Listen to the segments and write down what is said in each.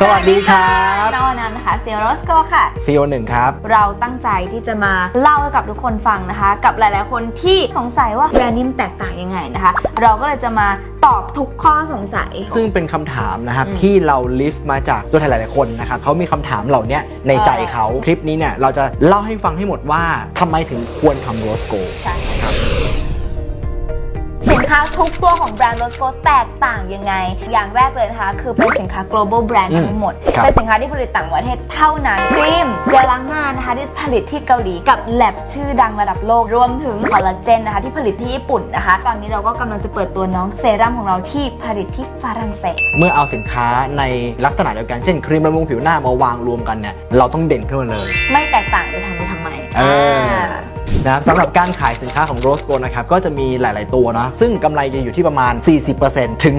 สวัสดีครับน้องอนันต์นะคะเซียโรสโกค่ะซีโอหนึ่งครับ เราตั้งใจที่จะมาเล่าให้กับทุกคนฟังนะคะ กับหลาย ๆ คนที่สงสัยว่าแบรนด์นี้มันแตกต่างยังไงนะคะ เราก็เลยจะมาตอบทุกข้อสงสัย ซึ่งเป็นคำถามนะครับอืมที่เราลิสต์มาจากตัวแทนหลายๆคนนะครับเขามีคำถามเหล่านี้ในใจเขาคลิปนี้เนี่ยเราจะเล่าให้ฟังให้หมดว่าทำไมถึงควรทำโรสโก ใช่ สินค้าทุกตัวของแบรนด์โรสโกแตกต่างยังไง อย่างแรกเลยนะคะ คือเป็นสินค้า global brand อืมทั้งหมด ครับ เป็นสินค้าที่ผลิตต่างประเทศเท่านั้นครีมเจลล้างหน้านะคะที่ผลิตที่เกาหลีกับแลบชื่อดังระดับโลกรวมถึงคอลลาเจนนะคะที่ผลิตที่ญี่ปุ่นนะคะ ตอนนี้เราก็กำลังจะเปิดตัวน้องเซรั่มของเราที่ผลิตที่ฝรั่งเศส เมื่อเอาสินค้าในลักษณะเดียวกันเช่นครีมบำรุงผิวหน้ามาวางรวมกันเนี่ยเราต้องเด่นขึ้นมาเลย ไม่แตกต่างจะทำไปทำไมเออ นะครับสำหรับการขายสินค้าของ Rose Gold นะครับก็จะมีหลาย ๆ ตัวเนาะซึ่งกำไรจะอยู่ที่ประมาณ 40%ถึง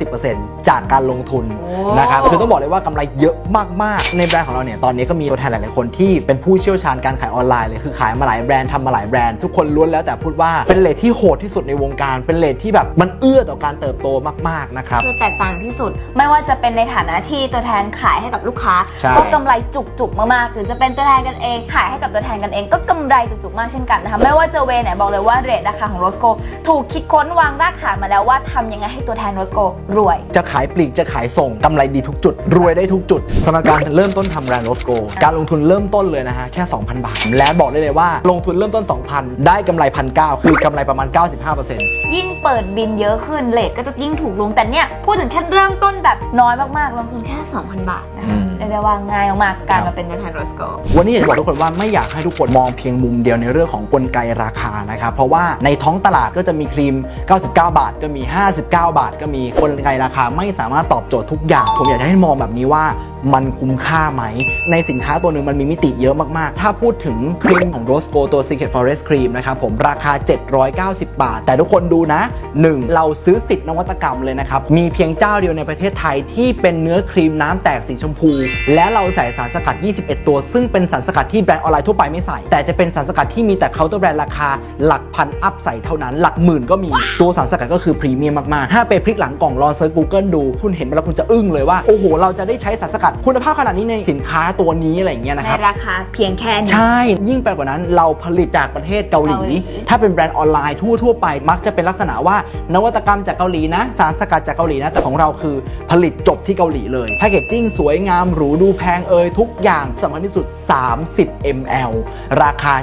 250%จากการลงทุนโอ้นะครับคือต้องบอกเลยว่ากำไรเยอะมาก ๆ ในแบรนด์ของเราเนี่ยตอนนี้ก็มีตัวแทนหลาย ๆ คนที่เป็นผู้เชี่ยวชาญการขายออนไลน์เลยคือขายมาหลายแบรนด์ทำมาหลายแบรนด์ทุกคนล้วนแล้วแต่พูดว่าเป็นเลทที่โหดที่สุดในวงการ เป็นเลทที่แบบมันเอื้อต่อการเติบโตมาก ๆ นะครับ คือแตกต่างที่สุดไม่ว่าจะเป็นในฐานะที่ตัวแทนขายให้กับลูกค้า ใช่ ก็กำไรจุกๆมากๆหรือจะเป็นตัวแทนกันเอง ขายให้กับตัวแทนกันเองก็กำไรจุกๆมากเช่นกันนะคะไม่ว่าจะเวไหนบอกเลยว่าเรทราคาของโรสโกถูกคิดค้นวางรากฐานมาแล้วว่าทำยังไงให้ตัวแทนโรสโกรวย จะขายปลีกจะขายส่งกำไรดีทุกจุด รวยได้ทุกจุดสำหรับการเริ่มต้นทำแบรนด์โรสโกการลงทุนเริ่มต้นเลยนะฮะแค่ 2,000 บาท และบอกได้เลยว่าลงทุนเริ่มต้น 2,000 ได้กำไร1,900คือกำไรประมาณ 95%ยิ่งเปิดบินเยอะขึ้นเรทก็จะยิ่งถูกลงแต่เนี่ยพูดถึงแค่เริ่มต้นแบบน้อยมากๆลงทุนแค่ 2,000 บาท เรียกได้ว่าง่ายมากๆการครัมาบเป็นตัวแทนโรสโกวันนี้อยากจะบอกทุกคนว่าไม่อยากให้ทุกคนมองเพียงมุมเดียวในเรื่องของกลไกราคานะครับ เพราะว่าในท้องตลาดก็จะมีครีม 99 บาท ก็มี 59 บาท ก็มีกลไกราคาไม่สามารถตอบโจทย์ทุกอย่าง ผมอยากจะให้มองแบบนี้ว่า มันคุ้มค่าไหม ในสินค้าตัวหนึ่งมันมีมิติเยอะมาก ๆ ถ้าพูดถึงครีมของ Rose Gold ตัว Secret Forest Cream นะครับผมราคา 790 บาท แต่ทุกคนดูนะ 1. เราซื้อสิทธิ์นวัตกรรมเลยนะครับ มีเพียงเจ้าเดียวในประเทศไทยที่เป็นเนื้อครีมน้ำแตกสีชมพู และเราใส่สารสกัด 21 ตัว ซึ่งเป็นสารสกัดที่แบรนด์ออนไลน์ทั่วไปไม่ใส่ แต่จะเป็นสารสกัดที่มีแต่เคาน์เตอร์แบรนด์ราคาหลักพันอัพใส่เท่านั้นหลักหมื่นก็มีตัวสารสกัดก็คือพรีเมียมมากๆถ้าไปพลิกหลังกล่องลองเซิร์ช Google ดู คุณเห็นแล้วคุณจะอึ้งเลยว่าโอ้โหเราจะได้ใช้สารสกัดคุณภาพขนาดนี้ในสินค้าตัวนี้อะไรอย่างเงี้ยนะในครับราคาเพียงแค่นี้ ใช่ ยิ่งไปกว่านั้นเราผลิตจากประเทศเกาหลี เกาหลี ถ้าเป็นแบรนด์ออนไลน์ทั่วๆไป มักจะเป็นลักษณะว่านวัตกรรมจากเกาหลีนะ สารสกัดจากเกาหลีนะ แต่ของเราคือผลิตจบที่เกาหลีเลย แพคเกจจิ้งสวยงามหรูดูแพงเอ่ยทุกอย่างสำคัญที่สุด 30 ml ราคา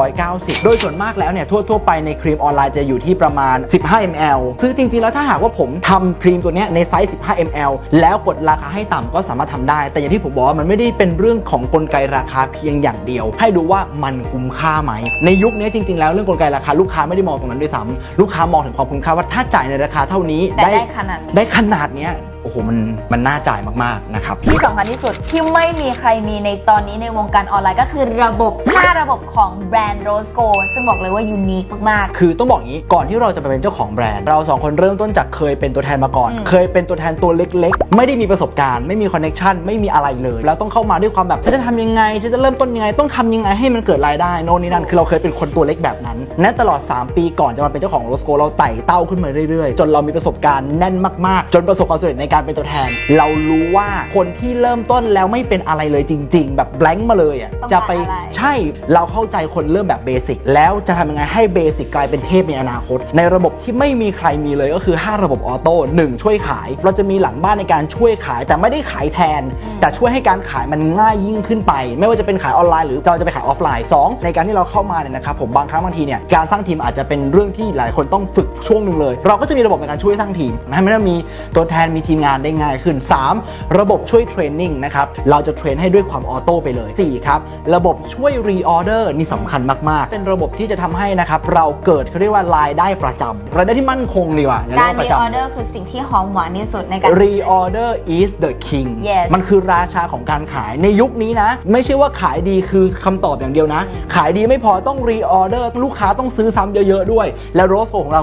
790 โดยส่วนมากแล้วเนี่ยทั่วๆไปในครีมออนไลน์จะอยู่ที่ประมาณ 15 ml ซึ่งจริงๆแล้วถ้าหากว่าผมทำครีมตัวเนี้ยในไซส์ 15 ml แล้วกดราคาให้ต่ำก็สามารถทำได้แต่อย่างที่ผมบอกว่ามันไม่ได้เป็นเรื่องของกลไกราคาเพียงอย่างเดียว ให้ดูว่ามันคุ้มค่าไหม ในยุคนี้จริง ๆ แล้วเรื่องกลไกราคาลูกค้าไม่ได้มองตรงนั้นด้วยซ้ำลูกค้ามองถึงความคุ้มค่าว่าถ้าจ่ายในราคาเท่านี้แต่ได้ขนาดนี้ ได้ขนาดเนี้ยโอ้โหมันมันน่าจ่ายมากๆนะครับ ที่สำคัญที่สุดที่ไม่มีใครมีในตอนนี้ในวงการออนไลน์ก็คือระบบค่าระบบของแบรนด์โรสโกซึ่งบอกเลยว่ายูนิคมาก คือต้องบอกงี้ก่อนที่เราจะไปเป็นเจ้าของแบรนด์ เราสองคนเริ่มต้นจากเคยเป็นตัวแทนมาก่อน อืม เคยเป็นตัวแทนตัวเล็กๆ ไม่ได้มีประสบการณ์ ไม่มีคอนเน็ชันไม่มีอะไรเลย แล้วต้องเข้ามาด้วยความแบบฉันจะทำยังไงฉันจะเริ่มต้นยังไง ต้องทำยังไงให้มันเกิดรายได้โน่นนี่นั่นคือเราเคยเป็นคนตัวเล็กแบบนั้นในตลอด 3 ปีก่อนจะมาเป็นเจ้าของโรสโกเราไต่เต้าขึ้นมาเรื่อยๆ จนเรามีประสบการณ์แน่นมากๆ จนประสบความสำเร็จในการเป็นตัวแทน เรารู้ว่าคนที่เริ่มต้นแล้วไม่เป็นอะไรเลยจริง ๆ แบบแบงค์มาเลยอะต้องจะไปการอะไรใช่เราเข้าใจคนเริ่มแบบเบสิกแล้วจะทำยังไงให้เบสิกกลายเป็นเทพในอนาคต ในระบบที่ไม่มีใครมีเลยก็คือ 5 ระบบออโต้1ช่วยขาย เราจะมีหลังบ้านในการช่วยขายแต่ไม่ได้ขายแทน แต่ช่วยให้การขายมันง่ายยิ่งขึ้นไป ไม่ว่าจะเป็นขายออนไลน์หรือเราจะไปขายออฟไลน์ 2 ในการที่เราเข้ามาเนี่ยนะครับผมบางครั้งบางทีเนี่ยการสร้างทีมอาจจะเป็นเรื่องที่หลายคนต้องฝึกช่วงหนึ่งเลย เราก็จะมีระบบในการช่วยสร้างทีมให้มันมีตัวแทนมีทีมงานได้ง่ายขึ้น 3 ระบบช่วยเทรนนิ่งนะครับ เราจะเทรนให้ด้วยความออโต้ไปเลย 4 ครับ ระบบช่วยรีออเดอร์นี่สำคัญมาก ๆ เป็นระบบที่จะทำให้นะครับเราเกิดเขาเรียกว่ารายได้ประจำรายได้ที่มั่นคงดีกว่าอย่ๆการเยกว่รีประออจำเดอร์คือสิ่งที่หอมหวานที่สุดในการ Reorder is the king Yes มันคือราชาของการขายในยุคนี้นะ ไม่ใช่ว่าขายดีคือคำตอบอย่างเดียวนะ ขายดีไม่พอต้อง Reorder ลูกค้าต้องซื้อซ้ำเยอะ ๆ ด้วย และโรสโกของเรา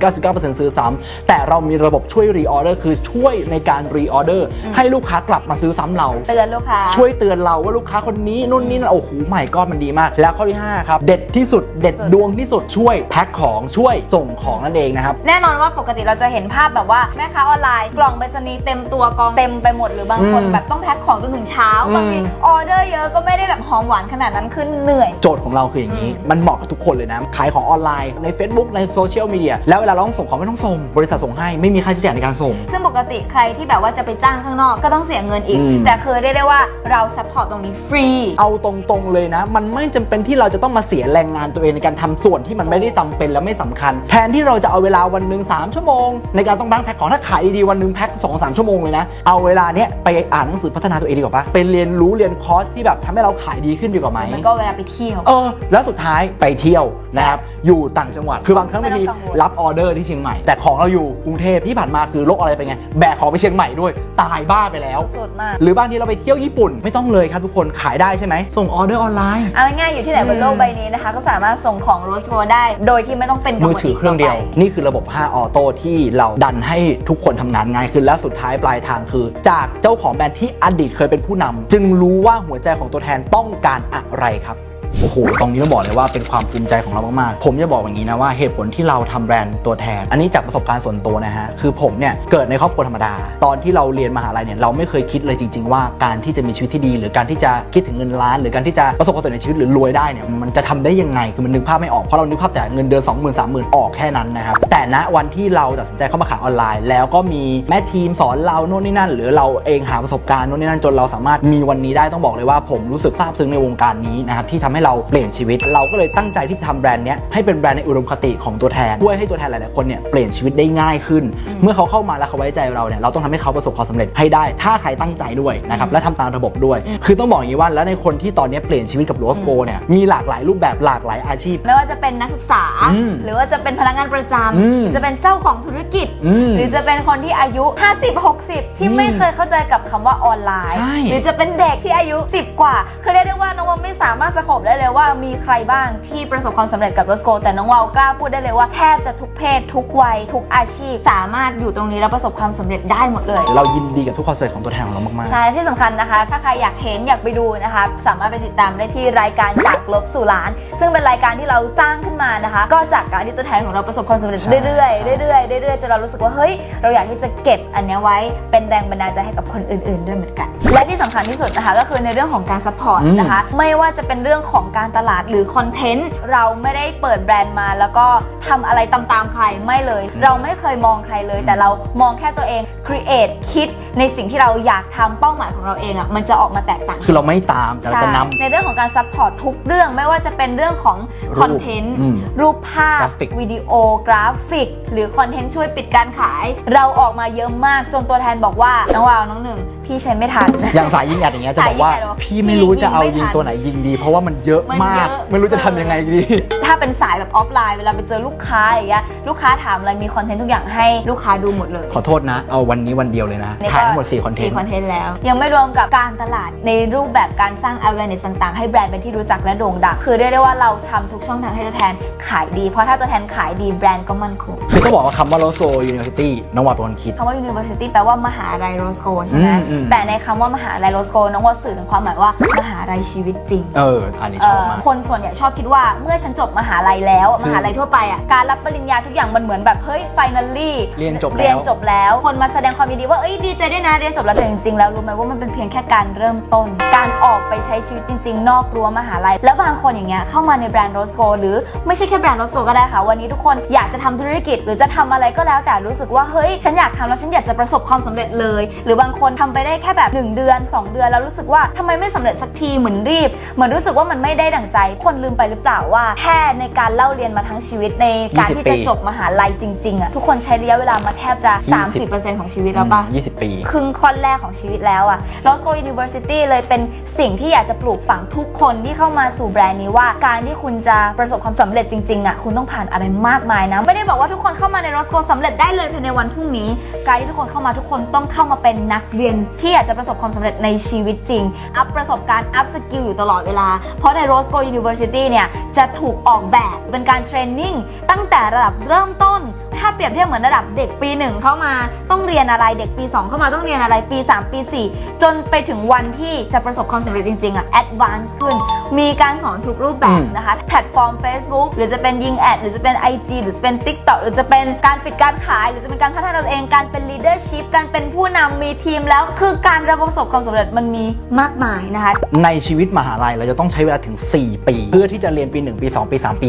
90-99%ซื้อซ้ำแต่เรามีระบบช่วย Reorder คือช่วยวยในการรีออเดอร์ให้ลูกค้ากลับมาซื้อซ้ำเรา เตือนลูกค้า ช่วยเตือนเราว่าลูกค้าคนนี้นู่นนี่นั่นโอ้โหใหม่ก็มันดีมาก แล้วข้อที่5ครับเด็ดที่สุดเด็ดสุด ดวงที่สุดช่วยแพ็คของช่วยส่งของนั่นเองนะครับ แน่นอนว่าปกติเราจะเห็นภาพแบบว่าแม่ค้าออนไลน์กล่องไปรษณีย์เต็มตัวกองเต็มไปหมดหรือบางคนอืมแบบต้องแพ็คของจนถึงเช้าอืม บางทีออเดอร์เยอะก็ไม่ได้แบบหอมหวานขนาดนั้นขึ้นเหนื่อย โจทย์ของเราคืออย่างนี้อืมมันเหมาะกับทุกคนเลยนะ ขายของออนไลน์ใน Facebook ในโซเชียลมีเดียแล้วเวลาเราต้องส่งของไม่ต้องส่ง บริษัทส่งให้ไม่มีค่าใช้จ่ายในการส่ง ซึ่งปกติใครที่แบบว่าจะไปจ้างข้างนอกก็ต้องเสียเงินอีก อืม แต่คือเรียกได้ว่าเราซัพพอร์ตตรงนี้ฟรี เอาตรงๆเลยนะ มันไม่จำเป็นที่เราจะต้องมาเสียแรงงานตัวเองในการทำส่วนที่มันไม่ได้จำเป็นและไม่สำคัญ แทนที่เราจะเอาเวลาวันหนึ่ง3 ชั่วโมง ในการต้องแพ็คของถ้าขายดีๆวันหนึ่งแพ็คสองสามชั่วโมงเลยนะ เอาเวลาเนี้ยไปอ่านหนังสือพัฒนาตัวเองดีกว่าปะไปเรียนรู้เรียนคอร์สที่แบบทำให้เราขายดีขึ้นดีกว่าไหม มันก็เวลาไปเที่ยว เออแล้วสุดท้ายไปเที่ยวนะครับอยู่ต่างจังหวัด คือบางครั้งไม่บางต้องทีกังวลรับออเดอร์ที่เชียงใหม่ แต่ของเราอยู่กรุงเทพที่ผ่านมาคือโรคอะไรเป็นไง แบกของไปเชียงใหม่ด้วย ตายบ้าไปแล้ว สุดมาก หรือบางทีเราไปเที่ยวญี่ปุ่นไม่ต้องเลยครับทุกคนขายได้ใช่ไหม ส่งออเดอร์ออนไลน์ เอาง่ายๆอยู่ที่ไหนบนโลกใบนี้นะคะ ก็สามารถส่งของโรสโกได้ โดยที่ไม่ต้องเป็นกังมืวอลถือเครื่องเดียว นี่คือระบบ 5 ออโต้ที่เราดันให้ทุกคนทำงานง่ายขึ้นและสุดท้ายปลายทางคือ จากเจ้าของแบรนด์ที่อดีตเคยเป็นผู้นำจึงรู้ว่าหัวใจของตัวแทนต้องการอะไรครับ โอ้โห ตรงนี้ต้องบอกเลยว่าเป็นความภูมิใจของเรามาก ๆ ผมจะบอกอย่างนี้นะว่าเหตุผลที่เราทำแบรนด์ตัวแทน อันนี้จากประสบการณ์ส่วนตัวนะฮะ คือผมเนี่ยเกิดในครอบครัวธรรมดา ตอนที่เราเรียนมหาลัยเนี่ยเราไม่เคยคิดเลยจริง ๆ ว่าการที่จะมีชีวิตที่ดี หรือการที่จะคิดถึงเงินล้าน หรือการที่จะประสบความสำเร็จในชีวิตหรือรวยได้เนี่ยมันจะทำได้ยังไง คือมันนึกภาพไม่ออก เพราะเรานึกภาพแต่เงินเดือน2 0 0 0 0 3 0,000ออกแค่นั้นนะครับ แต่ณวันที่เราตัดสินใจเข้ามาขายออนไลน์ แล้วก็มีแม่ทีมสอนเราโน่นนี่นั่น หรือเราเองหาประสบการณ์โน่นนี่นั่นจนเราสามารถมีวันนี้ได้ต้องบอกเลยว่าผมรู้สึกซาบซึ้งในวงการนี้นะครับที่ทำให้เราเปลี่ยนชีวิต เราก็เลยตั้งใจที่จะทำแบรนด์เนี้ยให้เป็นแบรนด์ในอุดมคติของตัวแทนช่วยให้ตัวแทนหลายๆคนเนี่ยเปลี่ยนชีวิตได้ง่ายขึ้น เมื่อเขาเข้ามาแล้วเขาไว้ใจเราเนี่ยเราต้องทำให้เขาประสบความสำเร็จให้ได้ ถ้าใครตั้งใจด้วยนะครับและทำตามระบบด้วย คือต้องบอกอย่างนี้ว่าแล้วในคนที่ตอนนี้เปลี่ยนชีวิตกับโรสโกเนี่ยมีหลากหลายรูปแบบหลากหลายอาชีพ ไม่ว่าจะเป็นนักศึกษา อืมหรือว่าจะเป็นพนักงานประจอืมำหรือจะเป็นเจ้าของธุรกิจ อืมหรือจะเป็นคนที่อายุ 50 60 ที่อืมไม่เคยเข้าใจกับคำว่าออนไลน์ ใช่หรือจะเป็นเด็กที่อายุ 10 กว่า คือเรียกได้ว่าน้องวาวไม่สามารถสโคบได้เลยว่ามีใครบ้างที่ประสบความสำเร็จกับโรสโกแต่น้องวาวกล้าพูดได้เลยว่าแทบจะทุกเพศ ทุกวัย ทุกอาชีพ สามารถอยู่ตรงนี้แล้วประสบความสำเร็จได้หมดเลย เรายินดีกับทุกความสำเร็จของตัวแทนของเรามากใช่ที่สำคัญนะคะ ถ้าใครอยากเห็นอยากไปดูนะคะสามารถไปติดตามได้ที่รายการจากลบสู่ล้าน ซึ่งเป็นรายการที่เราจ้างขึ้นมานะคะ ก็จากการที่ตัวแทนของเราประสบความสำเร็จใช่เรื่อยๆเรื่อยๆเรื่อยๆจนเรารู้สึกว่าเฮ้ยเราอยากที่จะเก็บอันเนี้ยไว้เป็นแรงบันดาลใจให้กับคนอื่น ๆ ด้วยเหมือนกัน และที่สำคัญที่สุดนะคะ ก็คือในเรื่องของการซัพพอร์ตอืมนะคะ ไม่ว่าจะเป็นเรื่องของการตลาดหรือคอนเทนต์เราไม่ได้เปิดแบรนด์มา แล้วก็ทำอะไรตามๆใครไม่เลย เราไม่เคยมองใครเลย แต่เรามองแค่ตัวเอง create คิดในสิ่งที่เราอยากทำเป้าหมายของเราเองอะ่ะมันจะออกมาแตกต่างๆคือเราไม่ตามแต่เราจะนำในเรื่องของการซัพพอร์ตทุกเรื่องไม่ว่าจะเป็นเรื่องของรูปคอนเทนต์อืมรูปภาพกราฟิกวิดีโอกราฟิก หรือคอนเทนต์ช่วยปิดการขาย เราออกมาเยอะมากจนตัวแทนบอกว่าน้องวาวน้องหนึ่ง พี่ใช้ไม่ทัน อย่างสายยิงแอดอย่างเงี้ยจะบอกว่าสายยิงแอดเหรอพี่ไม่รู้จะเอาพี่ยิยิงงไม่ทันตัวไหนยิงดี เพราะว่ามันเยอะมันมากเยอะไม่รู้จะทำยังไงดี ถ้าเป็นสายแบบออฟไลน์เวลาไปเจอลูกค้าอย่างเงี้ยลูกค้าถามอะไรมีคอนเทนต์ทุกอย่างให้ลูกค้าดูหมดเลยขอโทษนะ เอาวันนี้วันเดียวเลยนะ ถ่ายทั้งหมด4คอนเทนสี่ต์ คอนเทนต์แล้ว ยังไม่รวมกับการตลาดในรูปแบบการสร้าง awareness ต่างๆ ให้แบรนด์เป็นที่รู้จักและโด่งดังคือเรียกได้ว่าเราทำทุกช่องทางให้ตัวแทนขายดี เพราะถ้าตัวแทนขายดีแบรนด์ก็มั่นคง คือต้องบอกว่าคำว่า Rosso University น้องวาเป็นคนคิด คำว่า university แปลว่ามหาลัยโรสโกใช่ไหมอืมอืมแต่ในคำว่ามหาลัยโรสโกน้องว่าสื่อถึงความหมายว่ามหาลัยชีวิตจริง เอออันนี้เอ่ชอบอมาก คนส่วนใหญ่ชอบคิดว่าเมื่อฉันจบมหาลัยแล้วมหาลัยทั่วไปอะการรับปริญญาทุกอย่างมันเหมือนแบบเฮ้ย finally เรียนจบแล้วเรียนจบแล้ว คนมาแสดงความยินดีว่าเอ้ยดีใจด้วยนะเรียนจบแล้วแต่จริงๆแล้วรู้ไหมว่ามันเป็นเพียงแค่การเริ่มต้น การออกไปใช้ชีวิตจริง ๆ นอกรั้วมหาลัย แล้วบางคนอย่างเงี้ยเข้ามาในแบรนด์โรสโกหรือไม่ใช่แค่แบรนด์โรสโกก็ได้ค่ะวันนี้ทุกคนอยากจะทำธุรกิจ หรือจะทำอะไรก็แล้วแต่รู้สึกว่าเฮ้ยฉันอยากทำแล้วฉันอยากจะประสบความสำเร็จเลย หรือบางคนทำไปได้แค่แบบ 1 เดือน 2 เดือน แล้วรู้สึกว่าทำไมไม่สำเร็จสักทีเหมือนรีบ เหมือนรู้สึกว่ามันไม่ได้ดั่งใจ คนลืมไปหรือเปล่าว่าแค่ในการเล่าเรียนมาทั้งชีวิตในการ20ที่จะปีจบมหาลัยจริงๆอะทุกคนใช้ระยะเวลามาแทบจะ20 30%ของชีวิตแล้วปะ20 ปีครึ่งค่อนแรกของชีวิตแล้วอะ Roscoe University เลยเป็นสิ่งที่อยากจะปลูกฝังทุกคนที่เข้ามาสู่แบรนด์นี้ว่า การที่คุณจะประสบความสำเร็จจริงๆอะคุณต้องผ่านอะไรมากมายนะ ไม่ได้บอกว่าทุกคนเข้ามาใน Roscoe สำเร็จได้เลยภายในวันพรุ่งนี้ การที่ทุกคนเข้ามาทุกคนต้องเข้ามาเป็นนักเรียนที่อยากจะประสบความสำเร็จในชีวิตจริง อัพประสบการณ์อัพสกิลอยู่ตลอดเวลา เพราะใน Roscoe University เนี่ยจะถูกออกแบบเป็นการเทรนนิ่งตั้งแต่ระดับเริ่มต้น ถ้าเปรียบเทียบเหมือนระดับเด็กปีหนึ่งเข้ามาต้องเรียนอะไรเด็กปี 2 เข้ามาต้องเรียนอะไรปี 3 ปี 4 จนไปถึงวันที่จะประสบความสำเร็จจริงๆอะ advance ขึ้น มีการสอนทุกรูปแบบอืมนะคะ แพลตฟอร์ม Facebook หรือจะเป็นยิงแอดหรือจะเป็น IG หรือจะเป็น TikTok หรือจะเป็นการปิดการขาย หรือจะเป็นการพัฒนาตัวเองการเป็น leadership การเป็นผู้นำมีทีมแล้วคือการประสบความสำเร็จมันมีมากมายนะคะในชีวิตมหาลัยเราจะต้องใช้เวลาถึง 4 ปี เพื่อที่จะเรียนปี 1 ปี 2 ปี 3 ปี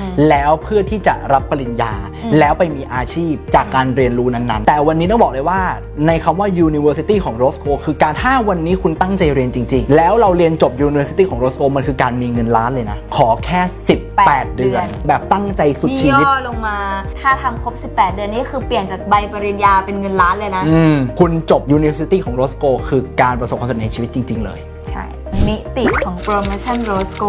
อืม4แล้วเพื่อที่จะรับปริญญาอืมแล้วไปมีอาชีพจากการเรียนรู้นั้นๆ แต่วันนี้ต้องบอกเลยว่าในคำว่า university ของ Roscoe คือการถ้าวันนี้คุณตั้งใจเรียนจริง ๆ แล้วเราเรียนจบ university ของ Roscoe มันคือการมีเงินล้านเลยนะ ขอแค่ 18 เดือน แบบตั้งใจสุดนี่ชีวิตย่อลงมา ถ้าทำครบ 18 เดือนนี่คือเปลี่ยนจากใบปริญญาเป็นเงินล้านเลยนะอืมคุณจบ university ของ Roscoe คือการประสบความสำเร็จในชีวิตจริง ๆ เลยใช่ มิติของโปรโมชั่นโรสโก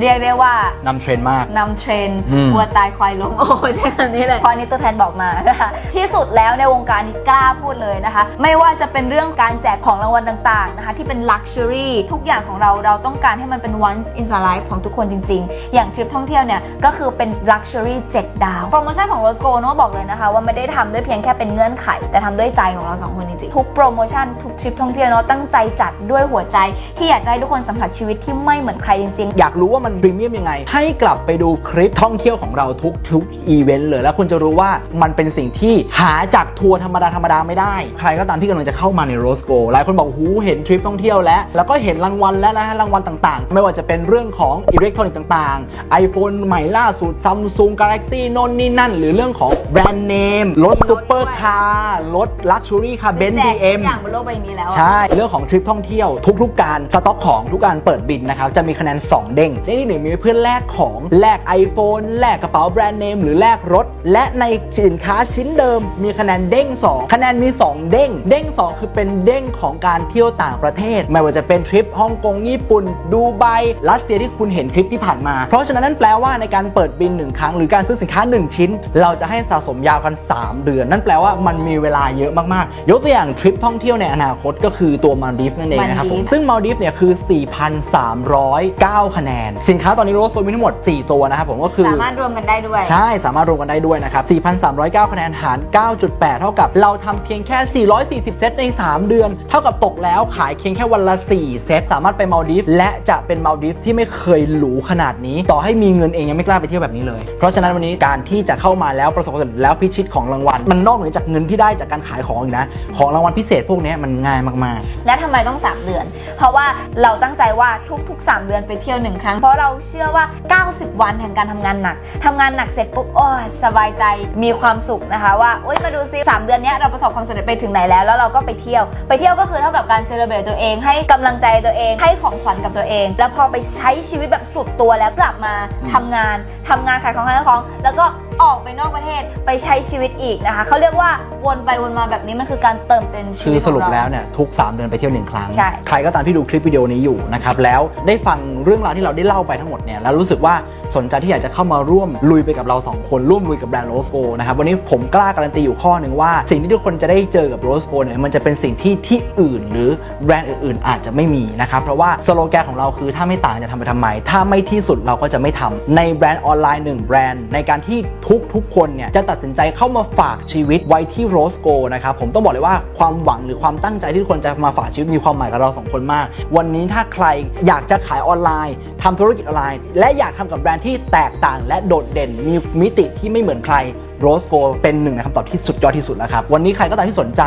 เรียกได้ว่านำเทรนด์มาก นำเทรนด์อืม วัวตายควายล้มโอ้ใช่คำนี้เลยเพราะอันนี้ตัวแทนบอกมานะคะที่สุดแล้วในวงการนี้กล้าพูดเลยนะคะ ไม่ว่าจะเป็นเรื่องการแจกของรางวัลต่างๆนะคะที่เป็น Luxury ทุกอย่างของเราเราต้องการให้มันเป็น once in a life ของทุกคนจริง ๆ อย่างทริปท่องเที่ยวเนี่ยก็คือเป็น Luxury 7ดาว โปรโมชั่นของ Rosco โน้ตบอกเลยนะคะ ว่าไม่ได้ทำด้วยเพียงแค่เป็นเงื่อนไข แต่ทำด้วยใจของเราสองคนจริงๆทุกโปรโมชั่นทุกทริปท่องเที่ยวโน้ตตั้งใจจัดด้วยหัวใจที่อยากจะให้ทุกคนสัมผัสชีวิตที่ไม่เหมือนใครจริงๆอยากรู้ว่ามันพรีเมียมยังไง ให้กลับไปดูคลิปท่องเที่ยวของเราทุกทุกอีเวนต์เลย แล้วคุณจะรู้ว่ามันเป็นสิ่งที่หาจากทัวร์ธรรมดาธรรมดาไม่ได้ ใครก็ตามที่กำลังจะเข้ามาในโรสโกหลายคนบอกหูเห็นทริปท่องเที่ยวแล้ว แล้วก็เห็นรางวัลแล้วนะฮะรางวัลต่างๆ ไม่ว่าจะเป็นเรื่องของอิเล็กทรอนิกส์ต่างๆ iPhone ใหม่ล่าสุด Samsung Galaxy โน่นนี่นั่น หรือเรื่องของแบรนด์เนมรถซูเปอร์คาร์รถลักชัวรี่คาร์เบนซ์แจบีกเอ็ทุมกอย่างบนโลกใบนี้แล้วอะใช่เรื่องของทริปท่องเที่ยวทุกๆการสต็อกของทุกการเปิดบินนะครับจะมีคะแนน 2 เด้งเด้งที่หนึ่งมีไว้เพื่อแลกของแลก iPhone แลกกระเป๋าแบรนด์เนมหรือแลกรถ และในสินค้าชิ้นเดิม มีคะแนนเด้ง 2 คะแนนมี 2 เด้ง เด้ง 2 คือเป็นเด้งของการเที่ยวต่างประเทศ ไม่ว่าจะเป็นทริปฮ่องกงญี่ปุ่น ดูไบรัสเซียที่คุณเห็นคลิปที่ผ่านมา เพราะฉะนั้นนั่นแปลว่าในการเปิดบินหนึ่งครั้ง หรือการซื้อสินค้า 1 ชิ้น เราจะให้สะสมยาวกัน 3 เดือน นั่นแแปลว่ามันมีเวลาเยอะมากๆ ยกตัวอย่างทริปท่องเที่ยวในอนาคตก็คือตัวมาดิฟนั่นเองนะครับผม Maldives ซึ่งมาดิฟเนี่ยคือ4,309 คะแนน สินค้าตอนนี้โรสโมีทั้งหมด 4 ตัวนะครับผมก็คือ สามารถรวมกันได้ด้วย ใช่สามารถรวมกันได้ด้วยนะครับ 4,309 คะแนนหาร 9.8 เท่ากับเราทำเพียงแค่ 440 เซตใน 3 เดือน เท่ากับตกแล้วขายเพียงแค่วันละ 4 เซต สามารถไปมาลดีฟและจะเป็นมาลดีฟที่ไม่เคยหรูขนาดนี้ ต่อให้มีเงินเองยังไม่กล้าไปเที่ยวแบบนี้เลย เพราะฉะนั้นวันนี้การที่จะเข้ามาแล้วประสบความสำเร็จแล้วพิชิตของรางวัล มันนอกเหนือจากเงินที่ได้จากการขายของอีกนะ ของรางวัลพิเศษพวกนี้มันง่ายมากๆ และทำไมต้อง 3 เดือน เพราะว่าเราตั้งใจว่าทุกๆ 3 เดือนไปเที่ยวหนึ่งครั้ง เพราะเราเชื่อว่า 90 วันแห่งการทำงานหนักทำงานหนักเสร็จปุ๊บโอ้สบายใจมีความสุขนะคะ ว่าโอ้ยมาดูซิ3เดือนนี้เราประสบความสำเร็จไปถึงไหนแล้ว แล้วเราก็ไปเที่ยว ไปเที่ยวก็คือเท่ากับการเซเลบรตตัวเอง ให้กำลังใจตัวเอง ให้ของขวัญกับตัวเอง แล้วพอไปใช้ชีวิตแบบสุดตัวแล้วกลับมาอืมทำงานทำงานขายของขายของแล้วก็ ออกไปนอกประเทศไปใช้ชีวิตอีกนะคะเขาเรียกว่าวนไปวนมาแบบนี้มันคือการเติมเต็มชีคือวิตสของรุปเราแล้วเนี่ยทุก 3 เดือนไปเที่ยวหนึ่งครั้ง ใช่ ใครก็ตามที่ดูคลิปวิดีโอนี้อยู่นะครับแล้วได้ฟังเรื่องราวที่เราได้เล่าไปทั้งหมดเนี่ยแล้วรู้สึกว่าสนใจที่อยากจะเข้ามาร่วมลุยไปกับเรา 2 คนร่วมลุยกับแบรนด์โรสโกนะครับวันนี้ผมกล้าการันตีอยู่ข้อหนึ่งว่า สิ่งที่ทุกคนจะได้เจอกับโรสโกเนี่ยมันจะเป็นสิ่งที่ที่อื่น หรือแบรนด์อื่น ๆ อาจจะไม่มีนะครับเพราะว่าสโลแกนของเราคือถ้าไม่ต่างจะทำไปทำไมถ้าไม่ที่สุดเราก็จะไม่ทำในแบรนด์ออนไลน์หนึ่งแบรนด์ในการที่ทุกทุกๆ คนเนี่ยจะตัดสินใจเข้ามาฝากชีวิตไว้ที่โรสโกนะครับผมต้องบอกเลยว่าความหวังหรือความตั้งใจที่ทุกคนจะมาฝากชีวิตมีความหมายกับเราสองคนมาก วันนี้ถ้าใครอยากจะขายออนไลน์ทำธุรกิจออนไลน์ และอยากทำกับแบรนด์ที่แตกต่างและโดดเด่นมีมิติที่ไม่เหมือนใคร โรสโกเป็นหนึ่งในคำตอบที่สุดยอดที่สุดแล้วครับ วันนี้ใครก็ตามที่สนใจ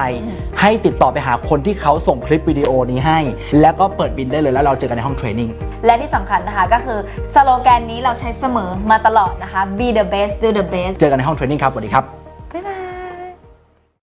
ให้ติดต่อไปหาคนที่เขาส่งคลิปวิดีโอนี้ให้ แล้วก็เปิดบินได้เลยแล้วเราเจอกันในห้องเทรนนิ่งและที่สำคัญนะคะก็คือสโลแกนนี้เราใช้เสมอมาตลอดนะคะ be the best do the best เจอกันในห้องเทรนนิ่งครับสวัสดีครับ